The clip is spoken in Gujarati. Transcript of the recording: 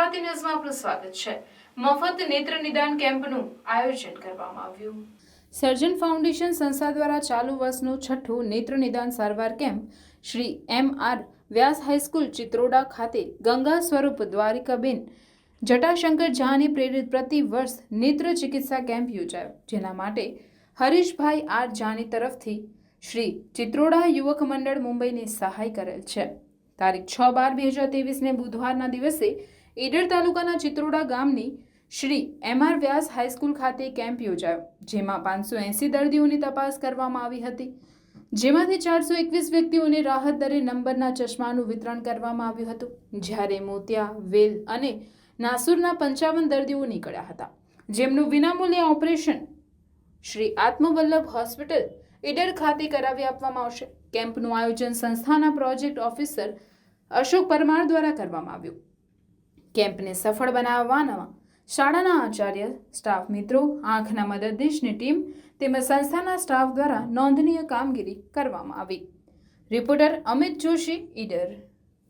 આપનું સ્વાગત છે. મફત નેત્ર નિદાન કેમ્પનું આયોજન કરવામાં આવ્યું. સર્જન ફાઉન્ડેશન સંસ્થા દ્વારા ચાલુ વર્ષનું છઠ્ઠું નેત્ર નિદાન સારવાર camp Shri M R Vyas high school Chitroda ખાતે ગંગા સ્વરૂપ દ્વારિકાબેન જટાશંકર ઝાને પ્રેરિત પ્રતિ વર્ષ નેત્ર ચિકિત્સા કેમ્પ યોજાયો. જેના માટે હરીશભાઈ આર ઝાની તરફથી શ્રી ચિત્રોડા યુવક મંડળ મુંબઈની સહાય કરેલ છે. તારીખ છ બાર બે હજાર ત્રેવીસને બુધવારના દિવસે ઈડર તાલુકાના ચિત્રોડા ગામની Shri M R Vyas high school ખાતે કેમ્પ યોજાયો, જેમાં પાંચસો એંસી દર્દીઓની તપાસ કરવામાં આવી હતી. જેમાંથી ચારસો એકવીસ વ્યક્તિઓને રાહત દરે નંબરના ચશ્માનું વિતરણ કરવામાં આવ્યું હતું. જ્યારે મોતિયા, વેલ અને નાસુરના પંચાવન દર્દીઓ નીકળ્યા હતા. જેમનું વિનામૂલ્ય ઓપરેશન શ્રી આત્મવલ્લભ હોસ્પિટલ ઈડર ખાતે કરાવી આપવામાં આવશે. કેમ્પનું આયોજન સંસ્થાના પ્રોજેક્ટ ઓફિસર અશોક પરમાર દ્વારા કરવામાં આવ્યું. કેમ્પને સફળ બનાવવાના શાળાના આચાર્ય, સ્ટાફ મિત્રો, આંખના મદદનીશની ટીમ તેમજ સંસ્થાના સ્ટાફ દ્વારા નોંધનીય કામગીરી કરવામાં આવી. રિપોર્ટર અમિત જોશી, ઈડર.